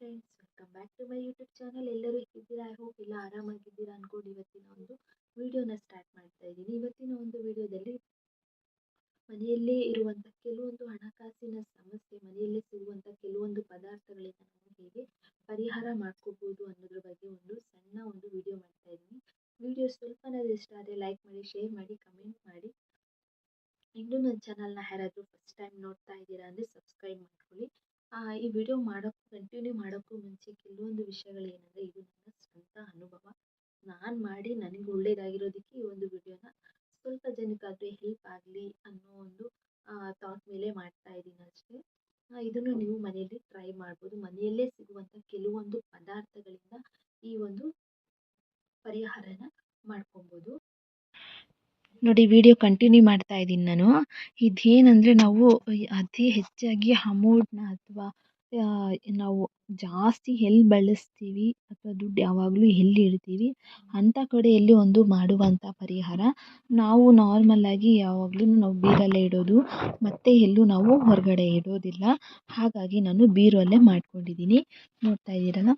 Friends welcome back to my YouTube channel ಎಲ್ಲರೂ ಹೇಗಿದ್ದೀರಾ? I hope ಎಲ್ಲ ಆರಾಮಾಗಿದ್ದೀರಾ ಅನ್ಕೊಂಡು ಇವತ್ತಿನ ಒಂದು ವಿಡಿಯೋನ ಸ್ಟಾರ್ಟ್ ಮಾಡ್ತಾ ಇದ್ದೀನಿ. ಇವತ್ತಿನ ಒಂದು ವಿಡಿಯೋದಲ್ಲಿ ಮನೆಯಲ್ಲೇ ಇರುವಂಥ ಕೆಲವೊಂದು ಹಣಕಾಸಿನ ಸಮಸ್ಯೆ, ಮನೆಯಲ್ಲೇ ಸಿಗುವಂಥ ಕೆಲವೊಂದು ಪದಾರ್ಥಗಳಿಂದ ನಾವು ಹೇಗೆ ಪರಿಹಾರ ಮಾಡ್ಕೋಬೋದು ಅನ್ನೋದ್ರ ಬಗ್ಗೆ ಒಂದು ಸಣ್ಣ ಒಂದು ವಿಡಿಯೋ ಮಾಡ್ತಾ ಇದ್ದೀನಿ. ವಿಡಿಯೋ ಸ್ವಲ್ಪನಾದ್ರೂ ಇಷ್ಟ ಆದರೆ ಲೈಕ್ ಮಾಡಿ ಶೇರ್ ಮಾಡಿ ಕಮೆಂಟ್ ಮಾಡಿ. ಇನ್ನೂ ನನ್ನ ಚಾನಲ್ನ ಯಾರಾದರೂ ಫಸ್ಟ್ ಟೈಮ್ ನೋಡ್ತಾ ಇದ್ದೀರಾ ಅಂದರೆ ಸಬ್ಸ್ಕ್ರೈಬ್ ಮಾಡ್ಕೊಳ್ಳಿ. ಈ ವಿಡಿಯೋ ಮಾಡೋಕ್ಕೂ ಕಂಟಿನ್ಯೂ ಮಾಡೋಕ್ಕೂ ಮುಂಚೆ ಕೆಲವೊಂದು ವಿಷಯಗಳೇನೆಂದರೆ ಇದು ನನ್ನ ಸ್ವಂತ ಅನುಭವ. ನಾನು ಮಾಡಿ ನನಗೆ ಒಳ್ಳೆಯದಾಗಿರೋದಕ್ಕೆ ಈ ಒಂದು ವಿಡಿಯೋನ ಸ್ವಲ್ಪ ಜನಕ್ಕಾದರೂ ಹೆಲ್ಪ್ ಆಗಲಿ ಅನ್ನೋ ಒಂದು ಥಾಟ್ ಮೇಲೆ ಮಾಡ್ತಾ ಇದ್ದೀನಿ ಅಷ್ಟೇ. ಇದನ್ನು ನೀವು ಮನೆಯಲ್ಲಿ ಟ್ರೈ ಮಾಡ್ಬೋದು. ಮನೆಯಲ್ಲೇ ಸಿಗುವಂಥ ಕೆಲವೊಂದು ಪದಾರ್ಥಗಳಿಂದ ಈ ಒಂದು ಪರಿಹಾರನ ನೋಡಿ ವಿಡಿಯೋ ಕಂಟಿನ್ಯೂ ಮಾಡ್ತಾ ಇದ್ದೀನಿ ನಾನು. ಇದೇನಂದರೆ ನಾವು ಅತಿ ಹೆಚ್ಚಾಗಿ ಅಮೌಂಟ್ನ ಅಥವಾ ನಾವು ಜಾಸ್ತಿ ಎಲ್ಲಿ ಬಳಸ್ತೀವಿ ಅಥವಾ ದುಡ್ಡು ಯಾವಾಗಲೂ ಎಲ್ಲಿ ಇಡ್ತೀವಿ ಅಂಥ ಕಡೆಯಲ್ಲಿ ಒಂದು ಮಾಡುವಂಥ ಪರಿಹಾರ ನಾವು ನಾರ್ಮಲ್ಲಾಗಿ ಯಾವಾಗಲೂ ನಾವು ಬೀರಲ್ಲೇ ಇಡೋದು. ಮತ್ತು ಎಲ್ಲೂ ನಾವು ಹೊರಗಡೆ ಇಡೋದಿಲ್ಲ. ಹಾಗಾಗಿ ನಾನು ಬೀರುವಲ್ಲೇ ಮಾಡ್ಕೊಂಡಿದ್ದೀನಿ. ನೋಡ್ತಾ ಇದ್ದೀರಲ್ಲ?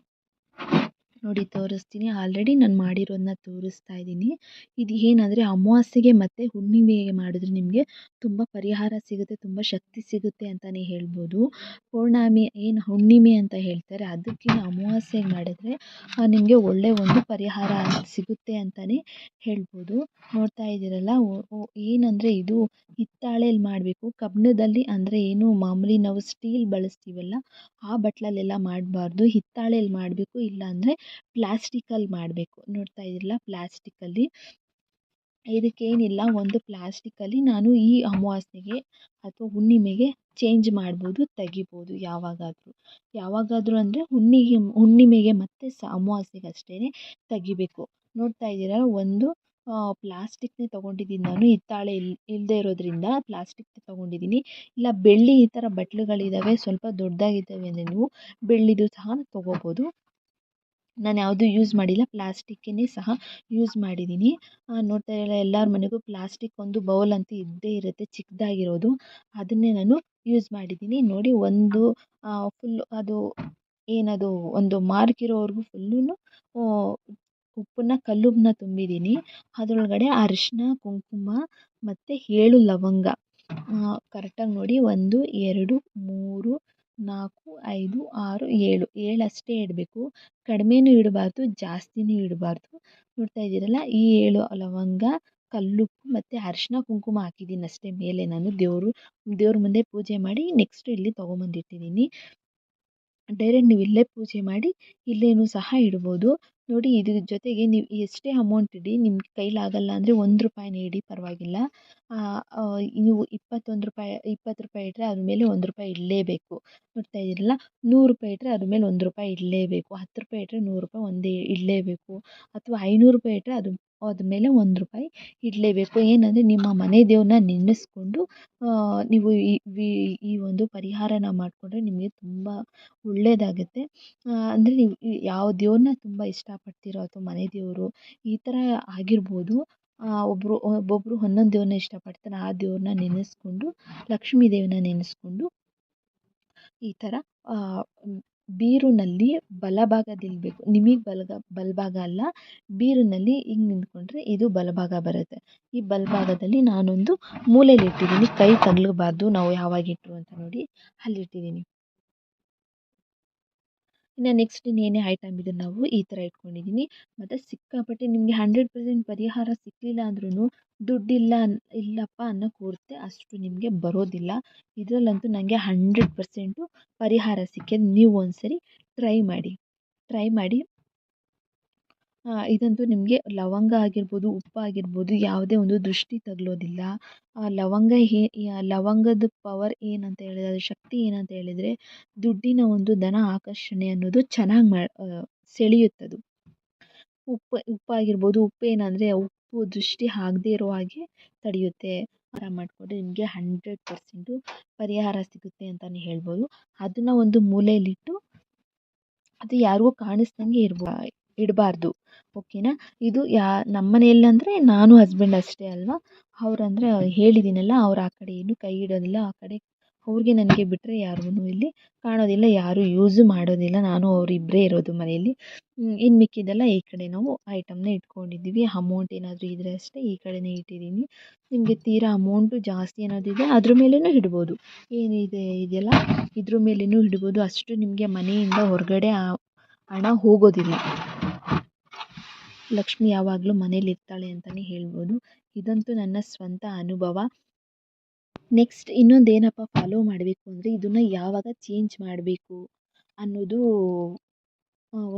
ನೋಡಿ ತೋರಿಸ್ತೀನಿ. ಆಲ್ರೆಡಿ ನಾನು ಮಾಡಿರೋದನ್ನ ತೋರಿಸ್ತಾ ಇದ್ದೀನಿ. ಇದು ಏನಂದರೆ ಅಮಾವಾಸ್ಯೆಗೆ ಮತ್ತು ಹುಣ್ಣಿಮೆಗೆ ಮಾಡಿದ್ರೆ ನಿಮಗೆ ತುಂಬ ಪರಿಹಾರ ಸಿಗುತ್ತೆ, ತುಂಬ ಶಕ್ತಿ ಸಿಗುತ್ತೆ ಅಂತಲೇ ಹೇಳ್ಬೋದು. ಪೌರ್ಣಮಿ ಏನು ಹುಣ್ಣಿಮೆ ಅಂತ ಹೇಳ್ತಾರೆ ಅದಕ್ಕಿಂತ ಅಮಾವಾಸ್ಯೆಗೆ ಮಾಡಿದ್ರೆ ನಿಮಗೆ ಒಳ್ಳೆಯ ಒಂದು ಪರಿಹಾರ ಸಿಗುತ್ತೆ ಅಂತಲೇ ಹೇಳ್ಬೋದು. ನೋಡ್ತಾ ಇದ್ದೀರಲ್ಲ ಏನಂದರೆ ಇದು ಹಿತ್ತಾಳೆಯಲ್ಲಿ ಮಾಡಬೇಕು. ಕಬ್ಬಿಣದಲ್ಲಿ ಅಂದರೆ ಏನು ಮಾಮೂಲಿ ನಾವು ಸ್ಟೀಲ್ ಬಳಸ್ತೀವಲ್ಲ, ಆ ಬಟ್ಲಲ್ಲೆಲ್ಲ ಮಾಡಬಾರ್ದು. ಹಿತ್ತಾಳೆಯಲ್ಲಿ ಮಾಡಬೇಕು, ಇಲ್ಲಾಂದರೆ ಪ್ಲಾಸ್ಟಿಕಲ್ಲಿ ಮಾಡಬೇಕು. ನೋಡ್ತಾ ಇದ್ದೀರಲ್ಲ ಪ್ಲಾಸ್ಟಿಕಲ್ಲಿ. ಇದಕ್ಕೇನಿಲ್ಲ, ಒಂದು ಪ್ಲಾಸ್ಟಿಕಲ್ಲಿ ನಾನು ಈ ಅಮಾವಾಸ್ಯೆಗೆ ಅಥವಾ ಹುಣ್ಣಿಮೆಗೆ ಚೇಂಜ್ ಮಾಡ್ಬೋದು, ತೆಗಿಬೋದು ಯಾವಾಗಾದರೂ. ಯಾವಾಗಾದರೂ ಅಂದರೆ ಹುಣ್ಣಿಗೆ, ಹುಣ್ಣಿಮೆಗೆ ಮತ್ತು ಸ ಅಮಾವಾಸ್ಯೆಗೆ ಅಷ್ಟೇ ತೆಗಿಬೇಕು. ನೋಡ್ತಾ ಇದ್ದೀರಲ್ಲ, ಒಂದು ಪ್ಲಾಸ್ಟಿಕ್ನೇ ತೊಗೊಂಡಿದ್ದೀನಿ ನಾನು. ಹಿತ್ತಾಳೆ ಇಲ್ ಇಲ್ಲದೇ ಇರೋದ್ರಿಂದ ಪ್ಲಾಸ್ಟಿಕ್ದು ತೊಗೊಂಡಿದ್ದೀನಿ. ಇಲ್ಲ, ಬೆಳ್ಳಿ ಈ ಥರ ಬಟ್ಲುಗಳಿದ್ದಾವೆ ಸ್ವಲ್ಪ ದೊಡ್ಡದಾಗಿದ್ದಾವೆ ಅಂದರೆ ನೀವು ಬೆಳ್ಳಿದು ಸಹ ತೊಗೋಬೋದು. ನಾನು ಯಾವುದೂ ಯೂಸ್ ಮಾಡಿಲ್ಲ. ಪ್ಲಾಸ್ಟಿಕ್ಕನ್ನೇ ಸಹ ಯೂಸ್ ಮಾಡಿದ್ದೀನಿ. ನೋಡ್ತಾ ಇರಲ್ಲ, ಎಲ್ಲರ ಮನೆಗೂ ಪ್ಲಾಸ್ಟಿಕ್ ಒಂದು ಬೌಲ್ ಅಂತ ಇದ್ದೇ ಇರುತ್ತೆ. ಚಿಕ್ಕದಾಗಿರೋದು. ಅದನ್ನೇ ನಾನು ಯೂಸ್ ಮಾಡಿದ್ದೀನಿ. ನೋಡಿ, ಒಂದು ಫುಲ್ ಅದು ಏನದು, ಒಂದು ಮಾರ್ಕ್ ಇರೋವರೆಗೂ ಫುಲ್ಲೂ ಉಪ್ಪನ್ನ ಕಲ್ಲುಪ್ಪನ್ನ ತುಂಬಿದ್ದೀನಿ ಅದರೊಳಗಡೆ ಅರಿಶಿನ ಕುಂಕುಮ ಮತ್ತು ಏಳು ಲವಂಗ. ಕರೆಕ್ಟಾಗಿ ನೋಡಿ. ಒಂದು, ಎರಡು, ಮೂರು, ನಾಲ್ಕು, ಐದು, ಆರು, ಏಳು. ಏಳು ಅಷ್ಟೇ ಇಡಬೇಕು. ಕಡಿಮೆನೂ ಇಡಬಾರ್ದು, ಜಾಸ್ತಿನೂ ಇಡಬಾರ್ದು. ನೋಡ್ತಾ ಇದ್ದೀರಲ್ಲ, ಈ ಏಳು ಲವಂಗ, ಕಲ್ಲುಪ್ಪು ಮತ್ತು ಅರಿಶಿನ ಕುಂಕುಮ ಹಾಕಿದ್ದೀನಿ ಅಷ್ಟೇ ಮೇಲೆ ನಾನು. ದೇವರು, ದೇವ್ರ ಮುಂದೆ ಪೂಜೆ ಮಾಡಿ ನೆಕ್ಸ್ಟ್ ಇಲ್ಲಿ ತೊಗೊಂಬಂದಿಟ್ಟಿದ್ದೀನಿ ಡೈರೆಕ್ಟ್ ನೀವು ಇಲ್ಲೇ ಪೂಜೆ ಮಾಡಿ ಇಲ್ಲೇನು ಸಹ ಇಡ್ಬೋದು. ನೋಡಿ ಇದ್ರ ಜೊತೆಗೆ ನೀವು ಎಷ್ಟೇ ಅಮೌಂಟ್ ಇಡಿ ನಿಮ್ಮ ಕೈಲಾಗಲ್ಲ ಅಂದರೆ ಒಂದು ರೂಪಾಯಿ ಇಡಿ ಪರವಾಗಿಲ್ಲ. ನೀವು ಇಪ್ಪತ್ತೊಂದು ರೂಪಾಯಿ, ಇಪ್ಪತ್ತು ರೂಪಾಯಿ ಇಟ್ಟರೆ ಅದ್ರ ಮೇಲೆ ಒಂದು ರೂಪಾಯಿ ಇಡಲೇಬೇಕು. ನೋಡ್ತಾ ಇದ್ದೀರಲ್ಲ, ನೂರು ರೂಪಾಯಿ ಇಟ್ಟರೆ ಅದ್ರ ಮೇಲೆ ಒಂದು ರೂಪಾಯಿ ಇಡಲೇಬೇಕು. ಹತ್ತು ರೂಪಾಯಿ ಇಟ್ಟರೆ ನೂರು ರೂಪಾಯಿ ಒಂದೇ ಇಡಲೇಬೇಕು. ಅಥವಾ ಐನೂರು ರೂಪಾಯಿ ಇಟ್ಟರೆ ಅದು ಅದ್ರ ಮೇಲೆ ಒಂದು ರೂಪಾಯಿ ಇಡಲೇಬೇಕು. ಏನಂದರೆ ನಿಮ್ಮ ಮನೆ ದೇವ್ರನ್ನ ನೆನೆಸ್ಕೊಂಡು ನೀವು ಈ ಈ ಒಂದು ಪರಿಹಾರನ ಮಾಡಿಕೊಂಡ್ರೆ ನಿಮಗೆ ತುಂಬ ಒಳ್ಳೆಯದಾಗುತ್ತೆ ಅಂದರೆ ನೀವು ಯಾವ ದೇವ್ರನ್ನ ತುಂಬ ಇಷ್ಟಪಡ್ತೀರೋ ಅಥವಾ ಮನೆ ದೇವರು ಈ ಥರ ಆಗಿರ್ಬೋದು. ಒಬ್ಬರು ಒಬ್ಬೊಬ್ಬರು ಒಂದೊಂದು ದೇವ್ರನ್ನ ಇಷ್ಟಪಡ್ತಾರೆ, ಆ ದೇವ್ರನ್ನ ನೆನೆಸ್ಕೊಂಡು, ಲಕ್ಷ್ಮೀ ದೇವಿನ ನೆನೆಸ್ಕೊಂಡು ಈ ಥರ ಬೀರುನಲ್ಲಿ ಬಲಭಾಗದಿಲ್ಬೇಕು ನಿಮಗೆ ಬಲಗ, ಬಲಭಾಗ ಅಲ್ಲ, ಬೀರಿನಲ್ಲಿ ಹಿಂಗೆ ನಿಂತ್ಕೊಂಡ್ರೆ ಇದು ಬಲಭಾಗ ಬರುತ್ತೆ. ಈ ಬಲಭಾಗದಲ್ಲಿ ನಾನೊಂದು ಮೂಲೆಯಲ್ಲಿ ಇಟ್ಟಿದ್ದೀನಿ ಕೈ ತಗಲಬಾರ್ದು. ನಾವು ಯಾವಾಗ ಇಟ್ಟರು ಅಂತ ನೋಡಿ ಅಲ್ಲಿಟ್ಟಿದ್ದೀನಿ. ಇನ್ನು ನೆಕ್ಸ್ಟ್ ಇನ್ನೇನೇ ಐಟಮ್ ಇದೆ ನಾವು ಈ ಥರ ಇಟ್ಕೊಂಡಿದ್ದೀನಿ ಮತ್ತು ಸಿಕ್ಕಾಪಟ್ಟೆ ನಿಮಗೆ ಹಂಡ್ರೆಡ್ ಪರ್ಸೆಂಟ್ ಪರಿಹಾರ ಸಿಕ್ಕಲಿಲ್ಲ ಅಂದ್ರೂ ದುಡ್ಡಿಲ್ಲ ಇಲ್ಲಪ್ಪ ಅನ್ನೋ ಕೊರತೆ ಅಷ್ಟು ನಿಮಗೆ ಬರೋದಿಲ್ಲ. ಇದರಲ್ಲಂತೂ ನನಗೆ ಹಂಡ್ರೆಡ್ ಪರ್ಸೆಂಟು ಪರಿಹಾರ ಸಿಕ್ಕಿದೆ. ನೀವು ಒಂದು ಸರಿ ಟ್ರೈ ಮಾಡಿ. ಟ್ರೈ ಮಾಡಿ. ಇದಂತೂ ನಿಮಗೆ ಲವಂಗ ಆಗಿರ್ಬೋದು, ಉಪ್ಪು ಆಗಿರ್ಬೋದು ಯಾವುದೇ ಒಂದು ದೃಷ್ಟಿ ತಗಲೋದಿಲ್ಲ. ಲವಂಗ ಹೇ ಲವಂಗದ ಪವರ್ ಏನಂತ ಹೇಳಿದ್ರೆ ಶಕ್ತಿ ಏನಂತ ಹೇಳಿದರೆ, ದುಡ್ಡಿನ ಒಂದು ಧನ ಆಕರ್ಷಣೆ ಅನ್ನೋದು ಚೆನ್ನಾಗಿ ಮಾ ಸೆಳೆಯುತ್ತದು. ಉಪ್ಪು ಉಪ್ಪಾಗಿರ್ಬೋದು ಉಪ್ಪು ಏನಂದರೆ ಉಪ್ಪು ದೃಷ್ಟಿ ಆಗದೇ ಇರೋ ಹಾಗೆ ತಡೆಯುತ್ತೆ. ಆಹಾರ ಮಾಡಿಕೊಂಡು ನಿಮಗೆ ಹಂಡ್ರೆಡ್ ಪರ್ಸೆಂಟು ಪರಿಹಾರ ಸಿಗುತ್ತೆ ಅಂತಲೇ ಹೇಳ್ಬೋದು. ಅದನ್ನು ಒಂದು ಮೂಲೆಯಲ್ಲಿಟ್ಟು ಅದು ಯಾರಿಗೂ ಕಾಣಿಸ್ದಂಗೆ ಇರ್ಬ ಇಡಬಾರ್ದು. ಓಕೆನಾ ಇದು ಯಾ, ನಮ್ಮ ಮನೆಯಲ್ಲಿ ಅಂದರೆ ನಾನು ಹಸ್ಬೆಂಡ್ ಅಷ್ಟೇ ಅಲ್ವಾ? ಅವರಂದ್ರೆ ಹೇಳಿದ್ದೀನಲ್ಲ ಅವ್ರು ಆ ಕಡೆ ಏನು ಕೈ ಇಡೋದಿಲ್ಲ, ಆ ಕಡೆ ಅವ್ರಿಗೆ ನನಗೆ ಬಿಟ್ಟರೆ ಯಾರಿಗೂ ಇಲ್ಲಿ ಕಾಣೋದಿಲ್ಲ, ಯಾರೂ ಯೂಸು ಮಾಡೋದಿಲ್ಲ, ನಾನು ಅವರಿಬ್ಬರೇ ಇರೋದು ಮನೆಯಲ್ಲಿ. ಇನ್ನು ಮಿಕ್ಕಿದ್ದೆಲ್ಲ ಈ ಕಡೆ ನಾವು ಐಟಮ್ನ ಇಟ್ಕೊಂಡಿದ್ದೀವಿ. ಅಮೌಂಟ್ ಏನಾದರೂ ಇದ್ದರೆ ಅಷ್ಟೇ ಈ ಕಡೆನೇ ಇಟ್ಟಿದ್ದೀನಿ. ನಿಮಗೆ ತೀರಾ ಅಮೌಂಟು ಜಾಸ್ತಿ ಏನಾದಿದೆ ಅದ್ರ ಮೇಲೆಯೂ ಇಡ್ಬೋದು. ಏನಿದೆ ಇದೆಯಲ್ಲ ಇದ್ರ ಮೇಲೆಯೂ ಇಡ್ಬೋದು. ಅಷ್ಟು ನಿಮಗೆ ಮನೆಯಿಂದ ಹೊರಗಡೆ ಹಣ ಹೋಗೋದಿಲ್ಲ. ಲಕ್ಷ್ಮಿ ಯಾವಾಗಲೂ ಮನೇಲಿ ಇರ್ತಾಳೆ ಅಂತಲೇ ಹೇಳ್ಬೋದು. ಇದಂತೂ ನನ್ನ ಸ್ವಂತ ಅನುಭವ. ನೆಕ್ಸ್ಟ್ ಇನ್ನೊಂದೇನಪ್ಪ ಫಾಲೋ ಮಾಡಬೇಕು ಅಂದರೆ ಇದನ್ನು ಯಾವಾಗ ಚೇಂಜ್ ಮಾಡಬೇಕು ಅನ್ನೋದು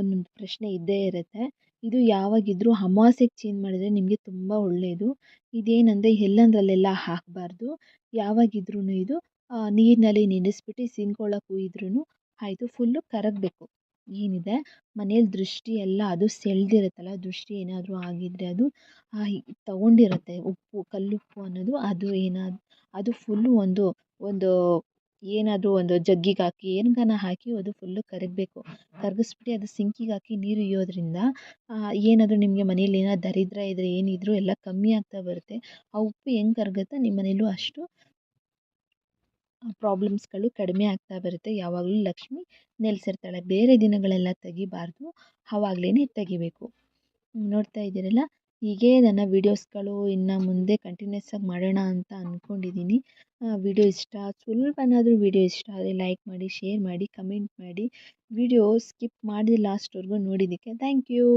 ಒಂದು ಪ್ರಶ್ನೆ ಇದ್ದೇ ಇರುತ್ತೆ. ಇದು ಯಾವಾಗಿದ್ರೂ ಅಮಾವಾಸ್ಯೆಗೆ ಚೇಂಜ್ ಮಾಡಿದರೆ ನಿಮಗೆ ತುಂಬ ಒಳ್ಳೆಯದು ಇದೇನಂದರೆ ಎಲ್ಲಂದ್ರಲ್ಲೆಲ್ಲ ಹಾಕಬಾರ್ದು. ಯಾವಾಗಿದ್ರೂ ಇದು ನೀರಿನಲ್ಲಿ ನೆನೆಸ್ಬಿಟ್ಟು ಸಿಂಕೊಳ್ಳೋಕೆ ಇದ್ರೂ ಆಯಿತು ಫುಲ್ಲು ಕರಗಬೇಕು. ಏನಿದೆ? ಮನೇಲಿ ದೃಷ್ಟಿ ಎಲ್ಲ ಅದು ಸೆಳೆದಿರುತ್ತಲ್ಲ, ದೃಷ್ಟಿ ಏನಾದರೂ ಆಗಿದ್ದರೆ ಅದು ತಗೊಂಡಿರುತ್ತೆ. ಉಪ್ಪು, ಕಲ್ಲುಪ್ಪು ಅನ್ನೋದು ಅದು ಏನಾದ, ಅದು ಫುಲ್ಲು ಒಂದು ಒಂದು ಏನಾದರೂ ಒಂದು ಜಗ್ಗಿಗೆ ಹಾಕಿ ಏನ್ಗಾನ ಹಾಕಿ ಅದು ಫುಲ್ಲು ಕರಗಬೇಕು. ಕರಗಿಸ್ಬಿಟ್ಟು ಅದು ಸಿಂಕಿಗೆ ಹಾಕಿ ನೀರು ಉಯ್ಯೋದ್ರಿಂದ ಏನಾದರೂ ನಿಮಗೆ ಮನೇಲಿ ಏನಾದ್ರು ದರಿದ್ರ ಇದ್ದರೆ ಏನಿದ್ದರೂ ಎಲ್ಲ ಕಮ್ಮಿ ಆಗ್ತಾ ಬರುತ್ತೆ. ಆ ಉಪ್ಪು ಹೆಂಗೆ ಕರಗುತ್ತೋ? ನಿಮ್ಮ ಮನೇಲೂ ಅಷ್ಟು ಪ್ರಾಬ್ಲಮ್ಸ್ಗಳು ಕಡಿಮೆ ಆಗ್ತಾ ಬರುತ್ತೆ. ಯಾವಾಗಲೂ ಲಕ್ಷ್ಮಿ ನೆಲೆಸಿರ್ತಾಳೆ. ಬೇರೆ ದಿನಗಳೆಲ್ಲ ತೆಗಿಬಾರ್ದು. ಆವಾಗ್ಲೇ ತೆಗಿಬೇಕು. ನೋಡ್ತಾ ಇದ್ದೀರಲ್ಲ? ಹೀಗೆ ನನ್ನ ವೀಡಿಯೋಸ್ಗಳು ಇನ್ನು ಮುಂದೆ ಕಂಟಿನ್ಯೂಸ್ ಆಗಿ ಮಾಡೋಣ ಅಂತ ಅಂದ್ಕೊಂಡಿದ್ದೀನಿ ವಿಡಿಯೋ ಇಷ್ಟ. ಸ್ವಲ್ಪನಾದರೂ ವಿಡಿಯೋ ಇಷ್ಟ ಆದರೆ ಲೈಕ್ ಮಾಡಿ, ಶೇರ್ ಮಾಡಿ, ಕಮೆಂಟ್ ಮಾಡಿ. ವಿಡಿಯೋ ಸ್ಕಿಪ್ ಮಾಡಿ ಲಾಸ್ಟ್ವರೆಗೂ ನೋಡಿದ್ದಕ್ಕೆ ಥ್ಯಾಂಕ್ ಯು.